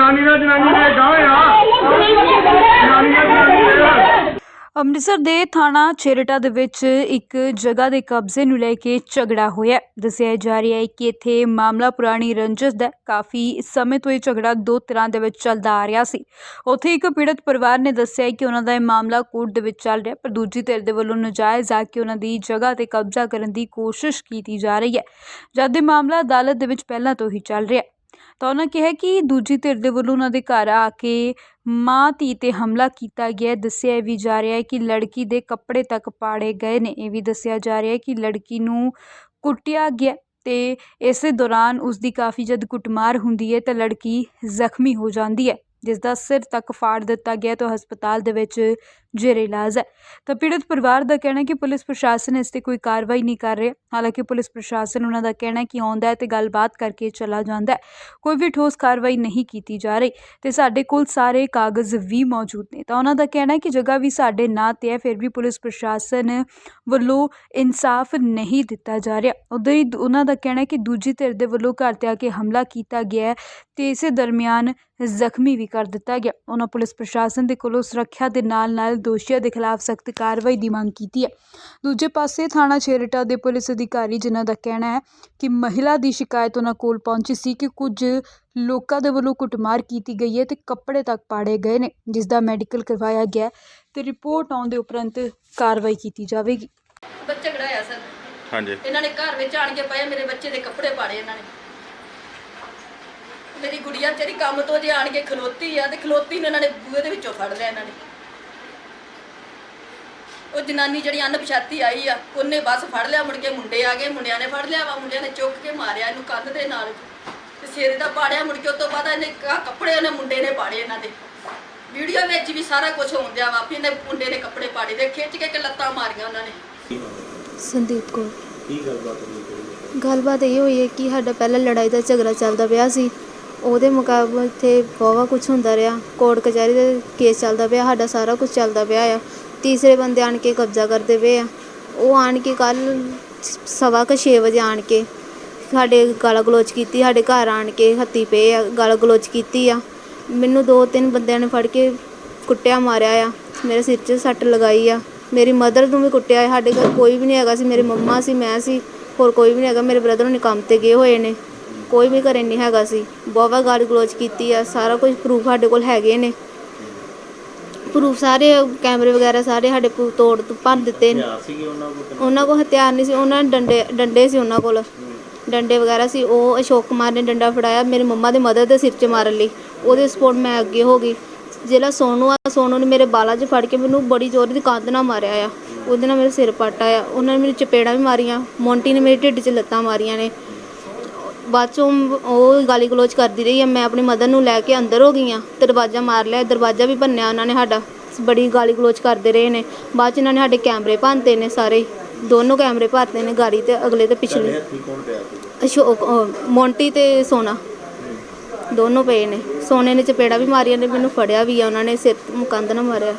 ਜਨਾਨੀ ਨਾਲ ਜਨਾਨੀ ਦੇ ਗਾਂ ਆ ਜਨਾਨੀ ਨਾਲ ਜਨਾਨੀ ਦੇ ਅੰਮ੍ਰਿਤਸਰ ਦੇ ਥਾਣਾ ਛੇਰਟਾ ਦੇ ਵਿੱਚ ਇੱਕ ਜਗ੍ਹਾ ਦੇ ਕਬਜ਼ੇ ਨੂੰ ਲੈ ਕੇ ਝਗੜਾ ਹੋਇਆ ਹੈ। ਦੱਸਿਆ ਜਾ ਰਿਹਾ ਹੈ ਕਿ ਇੱਥੇ ਮਾਮਲਾ ਪੁਰਾਣੀ ਰੰਜਿਸ਼ ਦਾ ਹੈ। ਕਾਫੀ ਸਮੇਂ ਤੋਂ ਇਹ ਝਗੜਾ ਦੋ ਤਰ੍ਹਾਂ ਦੇ ਵਿੱਚ ਚੱਲਦਾ ਆ ਰਿਹਾ ਸੀ ਉੱਥੇ ਇੱਕ ਪੀੜਤ ਪਰਿਵਾਰ ਨੇ ਦੱਸਿਆ ਹੈ ਕਿ ਉਹਨਾਂ ਦਾ ਇਹ ਮਾਮਲਾ ਕੋਰਟ ਦੇ ਵਿੱਚ ਚੱਲ ਰਿਹਾ ਹੈ, ਪਰ ਦੂਜੀ ਧਿਰ ਦੇ ਵੱਲੋਂ ਨਜਾਇਜ਼ ਆ ਕੇ ਉਹਨਾਂ ਦੀ ਜਗ੍ਹਾ ਤੇ ਕਬਜ਼ਾ ਕਰਨ ਦੀ ਕੋਸ਼ਿਸ਼ ਕੀਤੀ ਜਾ ਰਹੀ ਹੈ ਜਦ ਇਹ ਮਾਮਲਾ ਅਦਾਲਤ ਦੇ ਵਿੱਚ ਪਹਿਲਾਂ ਤੋਂ ਹੀ ਚੱਲ ਰਿਹਾ ਹੈ ਤਾਂ ਉਹਨਾਂ ਕਿਹਾ ਕਿ ਦੂਜੀ ਧਿਰ ਦੇ ਵੱਲੋਂ ਉਹਨਾਂ ਦੇ ਘਰ ਆ ਕੇ ਮਾਂ, ਧੀ ਤੇ ਹਮਲਾ ਕੀਤਾ ਗਿਆ ਹੈ। ਦੱਸਿਆ ਵੀ ਜਾ ਰਿਹਾ ਹੈ ਕਿ ਲੜਕੀ ਦੇ ਕੱਪੜੇ ਤੱਕ ਪਾੜੇ ਗਏ ਨੇ ਇਹ ਵੀ ਦੱਸਿਆ ਜਾ ਰਿਹਾ ਕਿ ਲੜਕੀ ਨੂੰ ਕੁੱਟਿਆ ਗਿਆ ਅਤੇ ਇਸੇ ਦੌਰਾਨ ਉਸ ਦੀ ਕਾਫੀ ਜਦ ਕੁੱਟਮਾਰ ਹੁੰਦੀ ਹੈ ਤਾਂ ਲੜਕੀ ਜ਼ਖਮੀ ਹੋ ਜਾਂਦੀ ਹੈ ਜਿਸ ਦਾ ਸਿਰ ਤੱਕ ਫਾੜ ਦਿੱਤਾ ਗਿਆ ਤਾਂ ਹਸਪਤਾਲ ਦੇ ਵਿੱਚ ਜੇਰੇ ਇਲਾਜ ਹੈ। ਤਾਂ ਪੀੜਤ ਪਰਿਵਾਰ ਦਾ ਕਹਿਣਾ ਹੈ ਕਿ ਪੁਲਿਸ ਪ੍ਰਸ਼ਾਸਨ ਇਸ ਤੇ ਕੋਈ ਕਾਰਵਾਈ ਨਹੀਂ ਕਰ ਰਿਹਾ। ਹਾਲਾਂਕਿ ਪੁਲਿਸ ਪ੍ਰਸ਼ਾਸਨ ਉਹਨਾਂ ਦਾ ਕਹਿਣਾ ਹੈ ਕਿ ਆਉਂਦਾ ਹੈ ਤੇ ਗੱਲਬਾਤ ਕਰਕੇ ਚਲਾ ਜਾਂਦਾ ਹੈ। ਕੋਈ ਵੀ ਠੋਸ ਕਾਰਵਾਈ ਨਹੀਂ ਕੀਤੀ ਜਾ ਰਹੀ ਤੇ ਸਾਡੇ ਕੋਲ ਸਾਰੇ ਕਾਗਜ਼ ਵੀ ਮੌਜੂਦ ਨੇ। ਤਾਂ ਉਹਨਾਂ ਦਾ ਕਹਿਣਾ ਹੈ ਕਿ ਜਗ੍ਹਾ ਵੀ ਸਾਡੇ ਨਾਂ ਤੇ ਹੈ, ਫਿਰ ਵੀ ਪੁਲਿਸ ਪ੍ਰਸ਼ਾਸਨ ਵੱਲੋਂ ਇਨਸਾਫ ਨਹੀਂ ਦਿੱਤਾ ਜਾ ਰਿਹਾ। ਉਧਰ ਹੀ ਉਹਨਾਂ ਦਾ ਕਹਿਣਾ ਹੈ ਕਿ ਦੂਜੀ ਧਿਰ ਦੇ ਵੱਲੋਂ ਘਰ ਤੇ ਆ ਕੇ ਹਮਲਾ ਕੀਤਾ ਗਿਆ ਹੈ ਤੇ ਇਸੇ ਦਰਮਿਆਨ ਜ਼ਖਮੀ ਵੀ ਕਰ ਦਿੱਤਾ ਗਿਆ। ਉਹਨਾਂ ਪੁਲਿਸ ਪ੍ਰਸ਼ਾਸਨ ਦੇ ਕੋਲੋਂ ਸੁਰੱਖਿਆ ਦੇ ਨਾਲ ਨਾਲ ਦੋਸ਼ੀਆਂ ਦੇ ਖਿਲਾਫ ਸਖਤ ਕਾਰਵਾਈ ਦੀ ਮੰਗ ਕੀਤੀ ਹੈ। ਦੂਜੇ ਪਾਸੇ ਥਾਣਾ ਛੇਰਟਾ ਦੇ ਪੁਲਿਸ ਅਧਿਕਾਰੀ ਜਿਨ੍ਹਾਂ ਦਾ ਕਹਿਣਾ ਹੈ ਕਿ ਮਹਿਲਾ ਦੀ ਸ਼ਿਕਾਇਤ ਉਹਨਾਂ ਕੋਲ ਪਹੁੰਚੀ ਸੀ ਕਿ ਕੁਝ ਲੋਕਾਂ ਦੇ ਵੱਲੋਂ ਕੁੱਟਮਾਰ ਕੀਤੀ ਗਈ ਹੈ ਤੇ ਕੱਪੜੇ ਤੱਕ ਪਾੜੇ ਗਏ ਨੇ ਜਿਸ ਦਾ ਮੈਡੀਕਲ ਕਰਵਾਇਆ ਗਿਆ ਹੈ ਤੇ ਰਿਪੋਰਟ ਆਉਣ ਦੇ ਉਪਰੰਤ ਕਾਰਵਾਈ ਕੀਤੀ ਜਾਵੇਗੀ। ਬੱਚਾ ਝਗੜਾਇਆ ਸਰ? ਹਾਂਜੀ। ਇਹਨਾਂ ਨੇ ਘਰ ਵਿੱਚ ਆਣ ਕੇ ਪਏ ਮੇਰੇ ਬੱਚੇ ਦੇ ਕੱਪੜੇ ਪਾੜੇ ਇਹਨਾਂ ਨੇ। ਮੇਰੀ ਗੁੜੀਆ ਵਿਚਾਰੀ ਕੰਮ ਤੋਂ ਜੇ ਆਣ ਕੇ ਖਲੋਤੀ ਆ ਤੇ ਖਲੋਤੀ ਨੂੰ ਇਹਨਾਂ ਨੇ ਬੂਹੇ ਦੇ ਵਿੱਚੋਂ ਫੜ ਲਿਆ ਇਹਨਾਂ ਨੇ। ਉਹ ਜਨਾਨੀ ਜਿਹੜੀ ਅਣਪਛਾਤੀ ਆਈ ਆ ਉਹਨੇ ਬਸ ਫੜ ਲਿਆ ਮੁੜ ਕੇ ਮੁੰਡੇ ਆ ਗਏ ਮੁੰਡਿਆਂ ਨੇ ਫੜ ਲਿਆ ਵਾ ਮੁੰਡਿਆਂ ਨੇ ਚੁੱਕ ਕੇ ਮਾਰਿਆ ਇਹਨੂੰ ਕੰਧ ਦੇ ਨਾਲ। ਤੇ ਸਿਰ ਦਾ ਪਾੜਿਆ ਮੁੜ ਕੇ ਉਸ ਤੋਂ ਬਾਅਦ ਇਹਨੇ ਕੱਪੜੇ ਉਹਨੇ ਮੁੰਡੇ ਨੇ ਪਾੜੇ ਇਹਨਾਂ ਦੇ। ਵੀਡੀਓ ਵਿੱਚ ਵੀ ਸਾਰਾ ਕੁਝ ਹੁੰਦਿਆ ਵਾ ਵੀ ਇਹਨੇ ਮੁੰਡੇ ਨੇ ਕੱਪੜੇ ਪਾੜੇ ਦੇ ਖਿੱਚ ਕੇ ਕਿ ਲੱਤਾਂ ਮਾਰੀਆਂ ਉਹਨਾਂ ਨੇ। ਸੰਦੀਪ ਕੌਰ। ਕੀ ਗੱਲਬਾਤ ਹੋਈ ਕੋਈ ਗੱਲਬਾਤ ਇਹ ਹੋਈ ਹੈ ਕਿ ਸਾਡਾ ਪਹਿਲਾਂ ਲੜਾਈ ਦਾ ਝਗੜਾ ਚੱਲਦਾ ਪਿਆ ਸੀ। ਉਹਦੇ ਮੁਕਾਬਲੇ ਇੱਥੇ ਬਹੁਤ ਕੁਝ ਹੁੰਦਾ ਰਿਹਾ ਕੋਰਟ ਕਚਹਿਰੀ ਦੇ ਕੇਸ ਚੱਲਦਾ ਪਿਆ ਸਾਡਾ ਸਾਰਾ ਕੁਝ ਚੱਲਦਾ ਪਿਆ ਆ। ਤੀਸਰੇ ਬੰਦੇ ਆਣ ਕੇ ਕਬਜ਼ਾ ਕਰਦੇ ਪਏ ਆ। ਉਹ ਆਣ ਕੇ ਕੱਲ ਸਵਾ ਕੁ ਛੇ ਵਜੇ ਆਣ ਕੇ ਸਾਡੇ ਗਾਲਾਂ ਗਲੋਚ ਕੀਤੀ, ਸਾਡੇ ਘਰ ਆਣ ਕੇ ਹੱਤੀ ਪਏ ਆ, ਗਾਲਾਂ ਗਲੋਚ ਕੀਤੀ ਆ। ਮੈਨੂੰ ਦੋ ਤਿੰਨ ਬੰਦਿਆਂ ਨੇ ਫੜ ਕੇ ਕੁੱਟਿਆ, ਮਾਰਿਆ ਆ। ਮੇਰੇ ਸਿਰ 'ਚ ਸੱਟ ਲਗਾਈ ਆ। ਮੇਰੀ ਮਦਰ ਨੂੰ ਵੀ ਕੁੱਟਿਆ ਸਾਡੇ ਘਰ ਕੋਈ ਵੀ ਨਹੀਂ ਹੈਗਾ ਸੀ, ਮੇਰੇ ਮੰਮਾ ਸੀ, ਮੈਂ ਸੀ, ਹੋਰ ਕੋਈ ਵੀ ਨਹੀਂ ਹੈਗਾ। ਮੇਰੇ ਬ੍ਰਦਰ ਨੇ ਕੰਮ ਤੇ ਗਏ ਹੋਏ ਨੇ। ਕੋਈ ਵੀ ਘਰੇ ਨਹੀਂ ਹੈਗਾ ਸੀ। ਬਹੁਤ ਗਾਲੀ ਗਲੋਚ ਕੀਤੀ ਆ। ਸਾਰਾ ਕੁਝ ਪ੍ਰੂਫ ਸਾਡੇ ਕੋਲ ਹੈਗੇ ਨੇ। ਪ੍ਰੂਫ ਸਾਰੇ ਕੈਮਰੇ ਵਗੈਰਾ ਸਾਰੇ ਸਾਡੇ ਪ੍ਰੂਫ ਤੋੜ ਭੰਨ ਦਿੱਤੇ। ਨੇ ਹਥਿਆਰ ਸੀਗੇ ਉਹਨਾਂ ਕੋਲ ਉਹਨਾਂ ਕੋਲ ਹਥਿਆਰ ਨਹੀਂ ਸੀ ਉਹਨਾਂ ਨੇ ਡੰਡੇ ਡੰਡੇ ਸੀ ਉਹਨਾਂ ਕੋਲ। ਡੰਡੇ ਵਗੈਰਾ ਸੀ ਉਹ ਅਸ਼ੋਕ ਕੁਮਾਰ ਨੇ ਡੰਡਾ ਫੜਾਇਆ ਮੇਰੀ ਮੰਮਾ ਦੇ ਮਦਰ ਦੇ ਸਿਰ 'ਚ ਮਾਰਨ ਲਈ। ਉਹਦੇ ਸਪੋਰਟ ਮੈਂ ਅੱਗੇ ਹੋ ਗਈ। ਜਿਹੜਾ ਸੋਨੂ ਆ ਸੋਨੂ ਨੇ ਮੇਰੇ ਬਾਲਾਂ 'ਚ ਫੜ ਕੇ ਮੈਨੂੰ ਬੜੀ ਜ਼ੋਰ ਦੀ ਕੰਧ ਨਾਲ ਮਾਰਿਆ ਆ। ਉਹਦੇ ਨਾਲ ਮੇਰੇ ਸਿਰ ਪੱਟ ਆਇਆ। ਉਹਨਾਂ ਨੇ ਮੈਨੂੰ ਚਪੇੜਾਂ ਵੀ ਮਾਰੀਆਂ ਮੋਂਟੀ ਨੇ ਮੇਰੇ ਢਿੱਡ 'ਚ ਲੱਤਾਂ ਮਾਰੀਆਂ ਨੇ। ਬਾਅਦ ਚੋਂ ਉਹ ਗਾਲੀ ਗਲੋਚ ਕਰਦੀ ਰਹੀ ਆ ਮੈਂ ਆਪਣੀ ਮਦਰ ਨੂੰ ਲੈ ਕੇ ਅੰਦਰ ਹੋ ਗਈ ਆ ਦਰਵਾਜ਼ਾ ਮਾਰ ਲਿਆ ਦਰਵਾਜ਼ਾ ਵੀ ਭੰਨਿਆ ਉਹਨਾਂ ਨੇ ਸਾਡਾ ਬੜੀ ਗਾਲੀ ਗਲੋਚ ਕਰਦੇ ਰਹੇ ਨੇ ਬਾਅਦ ਚ ਇਹਨਾਂ ਨੇ ਸਾਡੇ ਕੈਮਰੇ ਭੰਨਤੇ ਨੇ ਸਾਰੇ ਹੀ। ਦੋਨੋਂ ਕੈਮਰੇ ਭੰਨਤੇ ਨੇ ਗਾੜੀ ਤੇ ਅਗਲੇ ਤੇ ਤੁਹਾਡੇ ਪਿਛਲੇ ਹੱਥੀ ਕੌਣ ਪਿਆ ਸੀ? ਅਸ਼ੋਕ ਅਹ ਮੋਂਟੀ ਤੇ ਸੋਨਾ। ਦੋਨੋਂ ਪਏ ਨੇ ਸੋਨੇ ਨੇ ਚਪੇੜਾ ਵੀ ਮਾਰੀਆਂ ਨੇ ਮੈਨੂੰ ਫੜਿਆ ਵੀ ਆ ਉਹਨਾਂ ਨੇ ਸਿਰ ਤੇ ਕੰਧ ਨਾਲ ਮਾਰਿਆ।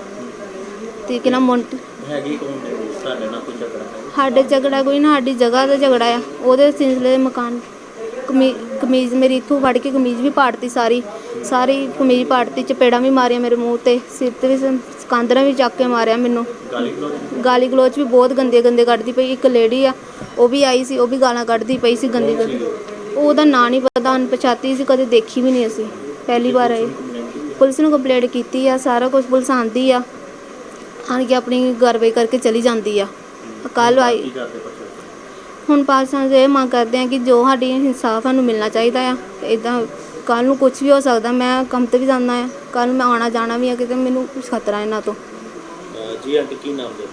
ਤੇ ਕਿ ਨਾ ਮੋਂਟੀ ਹੈਗੀ ਕੌਣ ਨੇ? ਤੁਹਾਡੇ ਨਾਲ ਕੋਈ ਝਗੜਾ? ਹੈ ਸਾਡੇ ਝਗੜਾ ਕੋਈ ਨਾ ਸਾਡੀ ਜਗ੍ਹਾ ਦਾ ਝਗੜਾ ਆ ਉਹਦੇ ਸਿਲਸਿਲੇ ਦੇ ਮਕਾਨ। ਕਮੀ- ਕਮੀਜ਼ ਮੇਰੀ ਇੱਥੋਂ ਫੜ ਕੇ ਕਮੀਜ਼ ਵੀ ਪਾੜਤੀ ਸਾਰੀ ਸਾਰੀ ਕਮੀਜ਼ ਪਾੜਤੀ, ਚਪੇੜਾਂ ਵੀ ਮਾਰੀਆਂ ਮੇਰੇ ਮੂੰਹ ਤੇ, ਸਿਰ ਤੇ ਵੀ ਸਕਾਂਦਰਾਂ ਵੀ ਚੱਕ ਕੇ ਮਾਰਿਆ ਮੈਨੂੰ। ਗਾਲੀ ਗਲੋਚ ਗਾਲੀ ਗਲੋਚ ਵੀ ਬਹੁਤ ਗੰਦੇ ਗੰਦੇ ਕੱਢਦੀ ਪਈ, ਇੱਕ ਲੇਡੀ ਆ, ਉਹ ਵੀ ਆਈ ਸੀ, ਉਹ ਵੀ ਗਾਲਾਂ ਕੱਢਦੀ ਪਈ ਸੀ ਗੰਦੀ ਗੰਦੀ। ਉਹਦਾ ਨਾਂ ਨਹੀਂ ਪਤਾ, ਅਣਪਛਾਤੀ ਸੀ, ਕਦੇ ਦੇਖੀ ਵੀ ਨਹੀਂ ਅਸੀਂ, ਪਹਿਲੀ ਵਾਰ ਆਏ। ਪੁਲਿਸ ਨੂੰ ਕੰਪਲੇਂਟ ਕੀਤੀ ਆ, ਸਾਰਾ ਕੁਝ ਪੁਲਿਸ ਆਂਦੀ ਆ, ਆਣ ਕੇ ਆਪਣੀ ਕਾਰਵਾਈ ਕਰਕੇ ਚਲੀ ਜਾਂਦੀ ਆ। ਕੱਲ ਕੀ ਆਈ ਕਰਦੇ ਪਛੋ ਹੁਣ ਪਾਕਿਸਤਾਨ ਦੇ ਇਹ ਮੰਗ ਕਰਦੇ ਆ ਕਿ ਜੋ ਸਾਡੀ ਇਨਸਾਫ ਸਾਨੂੰ ਮਿਲਣਾ ਚਾਹੀਦਾ ਆ ਇਦਾਂ ਕੱਲ ਨੂੰ ਕੁਝ ਵੀ ਹੋ ਸਕਦਾ ਮੈਂ ਕੰਮ ਤੇ ਵੀ ਜਾਣਾ ਆ ਕੱਲ ਮੈਂ ਆਉਣਾ ਜਾਣਾ ਵੀ ਆ ਕਿਤੇ ਮੈਨੂੰ ਕੁਛ ਖਤਰਾ ਇਹਨਾਂ ਤੋਂ। ਜੀ ਆਂਟੀ ਕੀ ਨਾਮ ਦੇ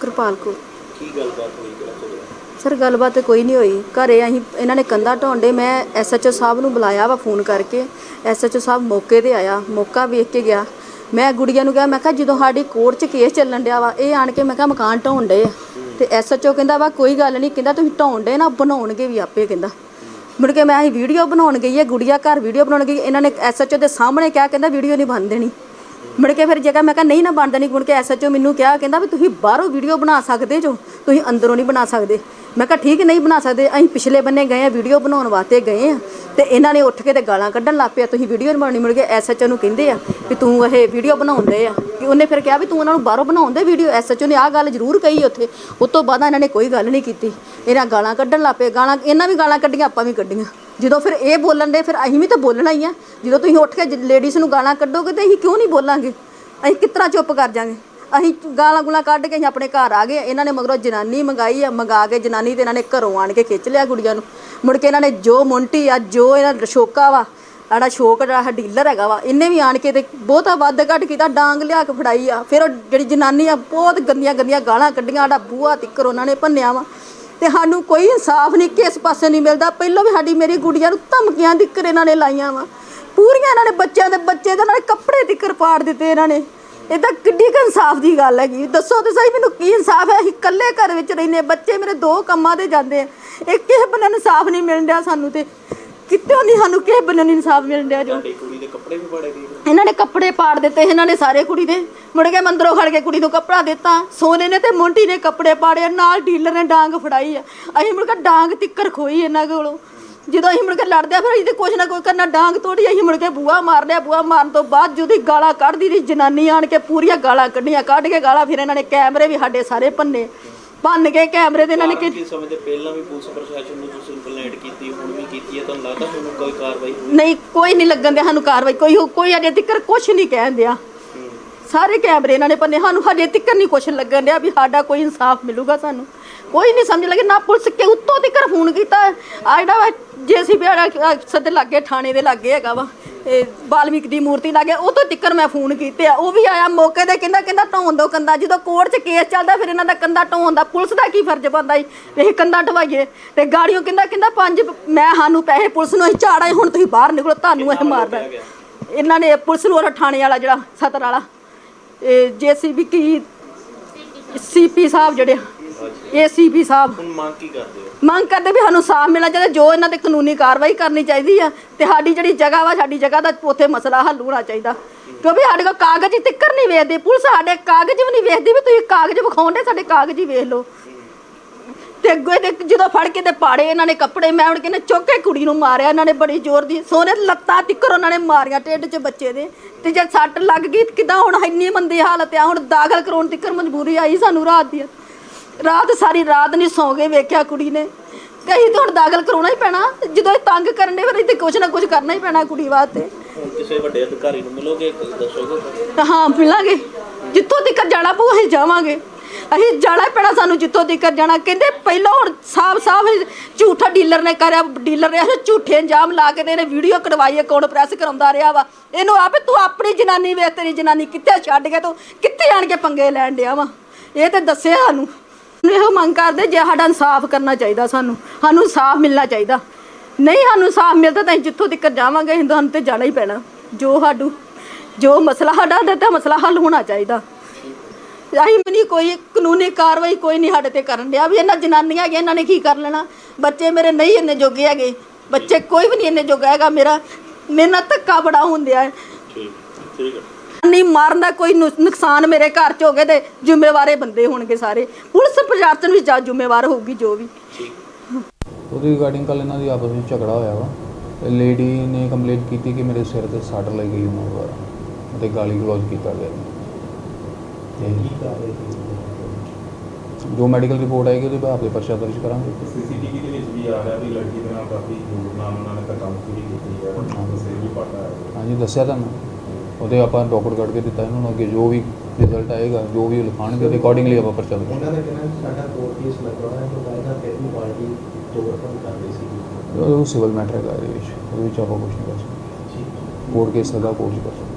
ਕਿਰਪਾਲ ਕੋ ਕੀ ਗੱਲਬਾਤ ਹੋਈ ਕਿਹੜਾ ਝਗੜਾ ਸਰ ਗੱਲਬਾਤ ਤੇ ਕੋਈ ਨਹੀਂ ਹੋਈ। ਘਰੇ ਅਸੀਂ ਇਹਨਾਂ ਨੇ ਕੰਧਾ ਢਾਉਂਦੇ ਮੈਂ ਐਸਐਚਓ ਸਾਹਿਬ ਨੂੰ ਬੁਲਾਇਆ ਵਾ ਫੋਨ ਕਰਕੇ। ਐਸਐਚਓ ਸਾਹਿਬ ਮੌਕੇ ਤੇ ਆਇਆ ਮੌਕਾ ਵੇਖ ਕੇ ਗਿਆ। ਮੈਂ ਗੁੜੀਆ ਨੂੰ ਕਿਹਾ ਮੈਂ ਕਿਹਾ ਜਦੋਂ ਸਾਡੀ ਕੋਰਟ 'ਚ ਕੇਸ ਚੱਲਣ ਡਿਆ ਵਾ ਇਹ ਆਣ ਕੇ ਮੈਂ ਕਿਹਾ ਮਕਾਨ ਢਾਉਣ ਡੇ ਆ। ਤੇ ਐਸਐਚਓ ਕਹਿੰਦਾ, ਵਾ, ਕੋਈ ਗੱਲ ਨਹੀਂ ਕਹਿੰਦਾ, ਤੁਸੀਂ ਢਾਉਣ ਡੇ ਨਾ, ਬਣਾਉਣਗੇ ਵੀ ਆਪੇ, ਕਹਿੰਦਾ। ਮੁੜ ਕੇ ਮੈਂ ਅਸੀਂ ਵੀਡੀਓ ਬਣਾਉਣ ਗਈ ਹੈ ਗੁੜੀਆ ਘਰ ਵੀਡੀਓ ਬਣਾਉਣ ਗਈ, ਇਹਨਾਂ ਨੇ ਐਸਐਚਓ ਦੇ ਸਾਹਮਣੇ ਕਿਹਾ, ਕਹਿੰਦਾ, ਵੀਡੀਓ ਨਹੀਂ ਬਣ ਦੇਣੀ ਮੁੜ ਕੇ ਫਿਰ ਜਗ੍ਹਾ ਮੈਂ ਕਿਹਾ, ਨਹੀਂ ਨਾ ਬਣ ਦੇਣੀ ਮੁੜ ਕੇ ਐਸਐਚਓ ਮੈਨੂੰ ਕਿਹਾ, ਕਹਿੰਦਾ, ਵੀ ਤੁਸੀਂ ਬਾਹਰੋਂ ਵੀਡੀਓ ਬਣਾ ਸਕਦੇ ਜੋ, ਤੁਸੀਂ ਅੰਦਰੋਂ ਨਹੀਂ ਬਣਾ ਸਕਦੇ। ਮੈਂ ਕਿਹਾ, ਠੀਕ, ਨਹੀਂ ਬਣਾ ਸਕਦੇ। ਅਸੀਂ ਪਿਛਲੇ ਬੰਨੇ ਗਏ ਆ, ਵੀਡੀਓ ਬਣਾਉਣ ਵਾਸਤੇ ਗਏ ਆ। ਤੇ ਇਹਨਾਂ ਨੇ ਉੱਠ ਕੇ ਤੇ ਗਾਲਾਂ ਕੱਢਣ ਲੱਗ ਪਿਆ। ਤੁਸੀਂ ਵੀਡੀਓ ਬਣਾਉਣੀ ਮੁੜ ਕੇ ਐਸਐਚਓ ਨੂੰ ਕਹਿੰਦੇ ਆ ਵੀ ਤੂੰ ਇਹ ਵੀਡੀਓ ਬਣਾਉਂਦੇ ਆ। ਕਿ ਉਹਨੇ ਫਿਰ ਕਿਹਾ ਵੀ ਤੂੰ ਉਹਨਾਂ ਨੂੰ ਬਾਹਰੋਂ ਬਣਾਉਂਦੇ ਵੀਡੀਓ ਐਸਐਚਓ ਨੇ ਆਹ ਗੱਲ ਜ਼ਰੂਰ ਕਹੀ ਉੱਥੇ। ਉਸ ਤੋਂ ਬਾਅਦ ਇਹਨਾਂ ਨੇ ਕੋਈ ਗੱਲ ਨਹੀਂ ਕੀਤੀ। ਇਹਨਾਂ ਗਾਲਾਂ ਕੱਢਣ ਲੱਗ ਪਏ। ਗਾਲਾਂ ਇਹਨਾਂ ਵੀ ਗਾਲਾਂ ਕੱਢੀਆਂ, ਆਪਾਂ ਵੀ ਕੱਢੀਆਂ। ਜਦੋਂ ਫਿਰ ਇਹ ਬੋਲਣ ਦੇ ਫਿਰ ਅਸੀਂ ਵੀ ਤਾਂ ਬੋਲਣਾ ਹੀ ਆ। ਜਦੋਂ ਤੁਸੀਂ ਉੱਠ ਕੇ ਲੇਡੀਜ਼ ਨੂੰ ਗਾਲਾਂ ਕੱਢੋਗੇ ਤੇ ਅਸੀਂ ਕਿਉਂ ਨਹੀਂ ਬੋਲਾਂਗੇ? ਅਸੀਂ ਕਿਸ ਚੁੱਪ ਕਰ ਜਾਾਂਗੇ? ਅਸੀਂ ਗਾਲਾਂ ਗੁਲਾਂ ਕੱਢ ਕੇ ਅਸੀਂ ਆਪਣੇ ਘਰ ਆ ਗਏ। ਇਹਨਾਂ ਨੇ ਮਗਰੋਂ ਜਨਾਨੀ ਮੰਗਾਈ ਆ, ਮੰਗਾ ਕੇ ਜਨਾਨੀ ਤੇ ਇਹਨਾਂ ਨੇ ਘਰੋਂ ਆਣ ਕੇ ਖਿੱਚ ਲਿਆ ਗੁੜੀਆਂ ਨੂੰ। ਮੁੜ ਕੇ ਇਹਨਾਂ ਨੇ ਜੋ ਮੁੰਟੀ ਆ, ਜੋ ਇਹਨਾਂ ਦਾ ਸ਼ੋਕਾ ਵਾ ਆੜਾ ਸ਼ੋਕ ਜਿਹੜਾ ਡੀਲਰ ਹੈਗਾ ਵਾ, ਇਹਨੇ ਵੀ ਆਣ ਕੇ ਤੇ ਬਹੁਤਾ ਵੱਧ ਘੱਟ ਕੀਤਾ, ਡਾਂਗ ਲਿਆ ਕੇ ਫੜਾਈ ਆ। ਫਿਰ ਉਹ ਜਿਹੜੀ ਜਨਾਨੀ ਆ, ਬਹੁਤ ਗੰਦੀਆਂ ਗੰਦੀਆਂ ਗਾਲਾਂ ਕੱਢੀਆਂ ਆੜਾ ਬੂਹਾ ਤਿੱਕਰ ਉਹਨਾਂ ਨੇ ਭੰਨਿਆ ਵਾ। ਤੇ ਸਾਨੂੰ ਕੋਈ ਇਨਸਾਫ ਨਹੀਂ, ਕਿਸ ਪਾਸੇ ਨਹੀਂ ਮਿਲਦਾ। ਪਹਿਲਾਂ ਵੀ ਸਾਡੀ ਮੇਰੀ ਗੁੜੀਆਂ ਨੂੰ ਧਮਕੀਆਂ ਦਿੱਕਰ ਇਹਨਾਂ ਨੇ ਲਾਈਆਂ ਵਾ। ਪੂਰੀਆਂ ਇਹਨਾਂ ਨੇ ਬੱਚਿਆਂ ਦੇ ਬੱਚੇ ਦੇ ਨਾਲ ਕੱਪੜੇ ਤਿੱਕਰ ਪਾੜ ਦਿੱਤੇ ਇਹਨਾਂ ਨੇ। ਇਹ ਤਾਂ ਕਿੱਡੀ ਕੁ ਇਨਸਾਫ ਦੀ ਗੱਲ ਹੈਗੀ। ਦੱਸੋ ਤੇ ਸਹੀ ਮੈਨੂੰ ਕੀ ਇਨਸਾਫ ਹੈ? ਅਸੀਂ ਇਕੱਲੇ ਘਰ ਵਿੱਚ ਰਹਿੰਦੇ ਹਾਂ, ਬੱਚੇ ਮੇਰੇ ਦੋ ਕੰਮਾਂ ਤੇ ਜਾਂਦੇ ਆ। ਇਹ ਕਿਸੇ ਬੰਨੇ ਇਨਸਾਫ ਨਹੀਂ ਮਿਲਣ ਡਿਆ ਸਾਨੂੰ ਤੇ ਕਿਤੋਂ ਨਹੀਂ ਸਾਨੂੰ ਕਿਸੇ ਬੰਨੇ ਨਹੀਂ ਇਨਸਾਫ ਮਿਲਣ ਡਿਆ ਜੋ। ਤੁਹਾਡੀ ਕੁੜੀ ਦੇ ਕੱਪੜੇ ਵੀ ਪਾੜੇ ਗਏ। ਇਹਨਾਂ ਨੇ ਕੱਪੜੇ ਪਾੜ ਦਿੱਤੇ ਇਹਨਾਂ ਨੇ ਸਾਰੇ ਕੁੜੀ ਦੇ। ਮੁੜ ਕੇ ਮੰਦਰੋਂ ਖੜ ਕੇ ਕੁੜੀ ਨੂੰ ਕੱਪੜਾ ਦਿੱਤਾ। ਸੋਨੇ ਨੇ ਤੇ ਮੋਂਟੀ ਨੇ ਕੱਪੜੇ ਪਾੜੇ ਨਾਲ ਡੀਲਰ ਨੇ ਡਾਂਗ ਫੜਾਈ ਆ। ਅਸੀਂ ਮੁੜ ਕੇ ਡਾਂਗ ਤਿੱਕਰ ਖੋਈ ਇਹਨਾਂ ਕੋਲੋਂ। ਜਦੋਂ ਅਸੀਂ ਮੁੜ ਕੇ ਲੜਦੇ ਆ ਫਿਰ ਅਸੀਂ ਤੇ ਕੁਛ ਨਾ ਕੋਈ ਕਰਨਾ ਡਾਂਗ ਤੋੜੀ ਅਸੀਂ ਮੁੜ ਕੇ ਬੂਆ ਮਾਰ ਲਿਆ ਬੂਆ ਮਾਰਨ ਤੋਂ ਬਾਅਦ ਜਦੋਂ ਦੀ ਗਾਲਾਂ ਕੱਢਦੀ ਦੀ ਜਨਾਨੀ ਆਣ ਕੇ ਪੂਰੀਆਂ ਗਾਲਾਂ ਕੱਢੀਆਂ ਕੱਢ ਕੇ ਗਾਲਾਂ ਫਿਰ ਇਹਨਾਂ ਨੇ ਕੈਮਰੇ ਵੀ ਸਾਡੇ ਸਾਰੇ ਭੰਨੇ ਭੰਨ ਕੇ ਕੈਮਰੇ ਦੇ ਇਹਨਾਂ ਨੇ ਕਿ ਸਮੇਂ ਦੇ ਪਹਿਲਾਂ ਵੀ ਪੁਲਿਸ ਪ੍ਰਸ਼ਾਸਨ ਨੂੰ ਤੁਸੀਂ ਕੰਪਲੇਂਟ ਕੀਤੀ ਹੁਣ ਵੀ ਕੀਤੀ ਹੈ ਤੁਹਾਨੂੰ ਲੱਗਦਾ ਹੁਣ ਕੋਈ ਕਾਰਵਾਈ ਹੋਈ ਨਹੀਂ ਕੋਈ ਨਹੀਂ ਲੱਗਣ ਦਿਆ ਸਾਨੂੰ ਕਾਰਵਾਈ ਕੋਈ ਕੋਈ ਅਜੇ ਤੱਕ ਕੁਛ ਨਹੀਂ ਕਹਿਣ ਦਿਆ। ਸਾਰੇ ਕੈਮਰੇ ਇਹਨਾਂ ਨੇ ਪੰਨੇ ਸਾਨੂੰ ਹਜੇ ਤੱਕ ਨਹੀਂ ਕੁਛ ਲੱਗਣ ਡਿਆ ਵੀ ਸਾਡਾ ਕੋਈ ਇਨਸਾਫ ਮਿਲੂਗਾ ਸਾਨੂੰ। ਕੋਈ ਨਹੀਂ ਸਮਝ ਲੱਗੇ ਨਾ ਪੁਲਿਸ ਕੇ ਉੱਤੋਂ ਤੱਕ ਫੋਨ ਕੀਤਾ ਆ ਜਿਹੜਾ ਜੇਸੀਬੀ ਵਾਲਾ ਸੱਦੇ ਲੱਗੇ ਥਾਣੇ ਦੇ ਲੱਗੇ ਹੈਗਾ ਵਾ ਇਹ ਬਾਲਮੀਕ ਦੀ ਮੂਰਤੀ ਲੱਗੇ ਉਹ ਤੋਂ ਤੱਕਰ ਮੈਂ ਫੋਨ ਕੀਤੇ ਆ ਉਹ ਵੀ ਆਇਆ ਮੌਕੇ ਤੇ ਕਹਿੰਦਾ ਕਹਿੰਦਾ ਢਾਉਣ ਦੋ ਕੰਦਾ ਜਦੋਂ ਕੋਰਟ 'ਚ ਕੇਸ ਚੱਲਦਾ ਫਿਰ ਇਹਨਾਂ ਦਾ ਕੰਦਾ ਢਾਉਣ ਦਾ ਪੁਲਿਸ ਦਾ ਕੀ ਫਰਜ਼ ਬਣਦਾ ਜੀ? ਇਹ ਕੰਦਾ ਢਵਾਈਏ ਤੇ ਗਾੜੀਆਂ ਕਹਿੰਦਾ ਕਹਿੰਦਾ ਪੰਜ ਮੈਂ ਸਾਨੂੰ ਪੈਸੇ ਪੁਲਿਸ ਨੂੰ ਅਸੀਂ ਝਾੜਾਂ ਹੁਣ ਤੁਸੀਂ ਬਾਹਰ ਨਿਕਲੋ ਤੁਹਾਨੂੰ ਇਹ ਮਾਰਦਾ ਇਹਨਾਂ ਨੇ ਪੁਲਿਸ ਨੂੰ ਉਹ ਥਾਣੇ ਵਾਲਾ ਜਿਹੜਾ ਸਤਰ ਵਾਲਾ ਇਹ ਜੇਸੀਬੀ ਕੀ ਸੀਪੀ ਸਾਹਿਬ ਜਿਹੜੇ ਏਸੀਪੀ ਸਾਹਿਬ ਹੁਣ ਮੰਗ ਕੀ ਕਰਦੇ ਹੋ? ਮੰਗ ਕਰਦੇ ਵੀ ਸਾਨੂੰ ਸਾਫ਼ ਮਿਲਣਾ ਚਾਹੀਦਾ ਜੋ ਇਹਨਾਂ ਤੇ ਕਾਨੂੰਨੀ ਕਾਰਵਾਈ ਕਰਨੀ ਚਾਹੀਦੀ ਆ ਤੇ ਸਾਡੀ ਜਿਹੜੀ ਜਗ੍ਹਾ ਵਾ ਸਾਡੀ ਜਗ੍ਹਾ ਦਾ ਉੱਥੇ ਮਸਲਾ ਹੱਲ ਹੋਣਾ ਚਾਹੀਦਾ। ਕਿਉਂਕਿ ਸਾਡੇ ਕੋਲ ਕਾਗਜ਼ ਹੀ ਤਿੱਕਰ ਨਹੀਂ ਵੇਖਦੇ ਪੁਲਿਸ ਸਾਡੇ ਕਾਗਜ਼ ਵੀ ਨਹੀਂ ਵੇਖਦੀ ਵੀ ਤੁਸੀਂ ਕਾਗਜ਼ ਵਿਖਾਉਂਦੇ ਸਾਡੇ ਕਾਗਜ਼ ਹੀ ਵੇਖ ਲਓ। ਤੇ ਅੱਗੇ ਦੇ ਜਦੋਂ ਫੜ ਕੇ ਤੇ ਪਾੜੇ ਇਹਨਾਂ ਨੇ ਕੱਪੜੇ ਮੈਂ ਹੁਣ ਕਹਿੰਦੇ ਚੁੱਕ ਕੇ ਕੁੜੀ ਨੂੰ ਮਾਰਿਆ ਇਹਨਾਂ ਨੇ ਬੜੀ ਜ਼ੋਰ ਦੀ ਸੋਨੇ ਲੱਤਾਂ ਤਿੱਕਰ ਉਹਨਾਂ ਨੇ ਮਾਰੀਆਂ ਢਿੱਡ 'ਚ ਬੱਚੇ ਦੇ। ਤੇ ਜਦ ਸੱਟ ਲੱਗ ਗਈ ਕਿਦਾਂ ਹੁਣ ਇੰਨੀ ਮੰਦੀ ਹਾਲਤ ਆ ਹੁਣ ਦਾਖਲ ਕਰਾਉਣ ਤਿੱਕਰ ਮਜਬੂਰੀ ਆਈ ਸਾਨੂੰ ਰਾਤ ਦੀ। ਰਾਤ ਸਾਰੀ ਰਾਤ ਨਹੀਂ ਸੌਂ ਕੇ ਵੇਖਿਆ ਕੁੜੀ ਨੇ। ਅਸੀਂ ਤਾਂ ਹੁਣ ਦਾਖਲ ਕਰਾਉਣਾ ਹੀ ਪੈਣਾ। ਜਦੋਂ ਇਹ ਤੰਗ ਕਰਨ ਦੇ ਫਿਰ ਇੱਥੇ ਕੁਛ ਨਾ ਕੁਛ ਕਰਨਾ ਹੀ ਪੈਣਾ ਕੁੜੀ ਵਾਸਤੇ। ਹੁਣ ਕਿਸੇ ਵੱਡੇ ਅਧਿਕਾਰੀ ਨੂੰ ਮਿਲੋਗੇ ਦੱਸੋਗੇ? ਹਾਂ ਮਿਲਾਂਗੇ। ਜਿੱਥੋਂ ਤੱਕ ਜਾਣਾ ਪਊ ਅਸੀਂ ਜਾਵਾਂਗੇ। ਅਸੀਂ ਜਾਣਾ ਹੀ ਪੈਣਾ ਸਾਨੂੰ ਜਿੱਥੋਂ ਤੱਕ ਜਾਣਾ। ਕਹਿੰਦੇ ਪਹਿਲਾਂ ਹੁਣ ਸਾਫ਼ ਸਾਫ਼ ਝੂਠਾ ਡੀਲਰ ਨੇ ਕਰਿਆ ਡੀਲਰ ਨੇ ਇਹ ਝੂਠੇ ਇੰਜਾਮ ਲਾ ਕੇ ਇਹਨੇ ਵੀਡੀਓ ਕਢਵਾਈ ਅਕਾਊਂਟ ਪ੍ਰੈਸ ਕਰਾਉਂਦਾ ਰਿਹਾ ਵਾ। ਇਹਨੂੰ ਆਪੇ ਤੂੰ ਆਪਣੀ ਜਨਾਨੀ ਵੇਖ ਤੇਰੀ ਜਨਾਨੀ ਕਿੱਥੇ ਛੱਡ ਗਿਆ ਤੂੰ ਕਿੱਥੇ ਆਣ ਕੇ ਪੰਗੇ ਲੈਣ ਡਿਆ ਵਾ? ਇਹ ਤੇ ਦੱਸਿਆ ਸਾਨੂੰ। ਨੂੰ ਇਹੋ ਮੰਗ ਕਰਦੇ, ਜੇ ਸਾਡਾ ਇਨਸਾਫ ਕਰਨਾ ਚਾਹੀਦਾ ਸਾਨੂੰ ਸਾਨੂੰ ਇਨਸਾਫ ਮਿਲਣਾ ਚਾਹੀਦਾ। ਨਹੀਂ ਸਾਨੂੰ ਇਨਸਾਫ ਮਿਲਦਾ ਤਾਂ ਅਸੀਂ ਜਿੱਥੋਂ ਤੱਕ ਜਾਵਾਂਗੇ, ਅਸੀਂ ਤੇ ਜਾਣਾ ਹੀ ਪੈਣਾ। ਜੋ ਸਾਡੂ, ਜੋ ਮਸਲਾ ਸਾਡਾ ਉਹਦਾ ਤਾਂ ਮਸਲਾ ਹੱਲ ਹੋਣਾ ਚਾਹੀਦਾ। ਅਸੀਂ ਨਹੀਂ ਕੋਈ ਕਾਨੂੰਨੀ ਕਾਰਵਾਈ ਕੋਈ ਨਹੀਂ ਸਾਡੇ ਤੇ ਕਰਨ ਡਿਆ ਵੀ ਇਹਨਾਂ ਜਨਾਨੀਆਂ ਹੈਗੀਆਂ, ਇਹਨਾਂ ਨੇ ਕੀ ਕਰ ਲੈਣਾ? ਬੱਚੇ ਮੇਰੇ ਨਹੀਂ ਇੰਨੇ ਜੋਗੇ ਹੈਗੇ। ਬੱਚੇ ਕੋਈ ਵੀ ਨਹੀਂ ਇੰਨੇ ਜੋਗਾ ਹੈਗਾ। ਮੇਰਾ, ਮੇਰੇ ਨਾਲ ਧੱਕਾ ਬੜਾ ਹੁੰਦਿਆ ਹੈ ਠੀਕ ਠੀਕ ਹੈ। ਨਹੀਂ ਮਾਰਨ ਦਾ ਕੋਈ ਨੁ- ਨੁਕਸਾਨ ਮੇਰੇ ਘਰ ਚ ਹੋ ਗਏ ਤੇ ਜ਼ਿੰਮੇਵਾਰੇ ਬੰਦੇ ਹੋਣਗੇ ਸਾਰੇ। ਪੁਲਿਸ ਪ੍ਰਸ਼ਾਸਨ ਵੀ ਜਾ ਜ਼ਿੰਮੇਵਾਰ ਹੋਊਗੀ ਜੋ ਵੀ। ਉਹਦੀ ਰਿਗਾਰਡਿੰਗ ਕੱਲ ਇਹਨਾਂ ਦੀ ਆਪਸ ਵਿੱਚ ਝਗੜਾ ਹੋਇਆ ਵਾ। ਲੇਡੀ ਨੇ ਕੰਪਲੇਂਟ ਕੀਤੀ ਕਿ ਮੇਰੇ ਸਿਰ ਤੇ ਸੱਟ ਲੱਗ ਗਈ ਉਹਨਾਂ ਦੁਆਰਾ ਅਤੇ ਗਾਲੀ ਗਲੋਚ ਕੀਤਾ ਗਿਆ। ਤੇ ਜੋ ਮੈਡੀਕਲ ਰਿਪੋਰਟ ਆਏਗੀ ਉਹਦੇ ਬਾਅਦ ਆਪੇ ਪਰਚਾ ਦਰਜ ਕਰਾਂਗੇ। ਸੀਸੀਟੀਵੀ ਦੇ ਵਿੱਚ ਵੀ ਆ ਰਿਹਾ ਵੀ ਲੜਕੀ ਦੇ ਨਾਲ ਕਾਫੀ ਦੂਰ ਨਾਲ ਉਹਨਾਂ ਨੇ ਤਾਂ ਕੰਮ ਕੀਤੀ। ਹੈ ਹਾਂ। ਸਿਰ ਵੀ ਪੜਦਾ ਹੈ। ਹਾਂਜੀ ਦੱਸਿਆ ਤੁਹਾਨੂੰ? ਉਹਦੇ ਆਪਾਂ ਡਾਕਟਰ ਕੱਢ ਕੇ ਦਿੱਤਾ ਇਹਨਾਂ ਨੂੰ ਅੱਗੇ ਜੋ ਵੀ ਰਿਜ਼ਲਟ ਆਏਗਾ ਜੋ ਵੀ ਉਹ ਲਿਖਾਣਗੇ ਉਹਦੇ ਅਕੋਰਡਿੰਗਲੀ ਆਪਾਂ ਪਰਚਾ ਦਰਜ ਉਹਨਾਂ ਨੇ ਕਿਹਾ ਸਾਡਾ ਕੋਰਟ ਕੇਸ ਲੱਗ ਰਿਹਾ ਹੈ ਕਿ ਪਹਿਲਾਂ ਫਿਰ ਵੀ ਪਾਰਟੀ ਓਵਰਕਮ ਕਰ ਰਹੀ ਸੀ। ਉਹ ਸਿਵਲ ਮੈਟਰ ਹੈਗਾ ਇਹਦੇ ਵਿੱਚ ਉਹਦੇ ਵਿੱਚ ਆਪਾਂ ਕੁਝ ਨਹੀਂ ਕਰ ਸਕਦੇ। ਕੋਰਟ ਕੇਸ ਹੈਗਾ ਕੋਰਟ ਕਰ ਸਕਦੇ।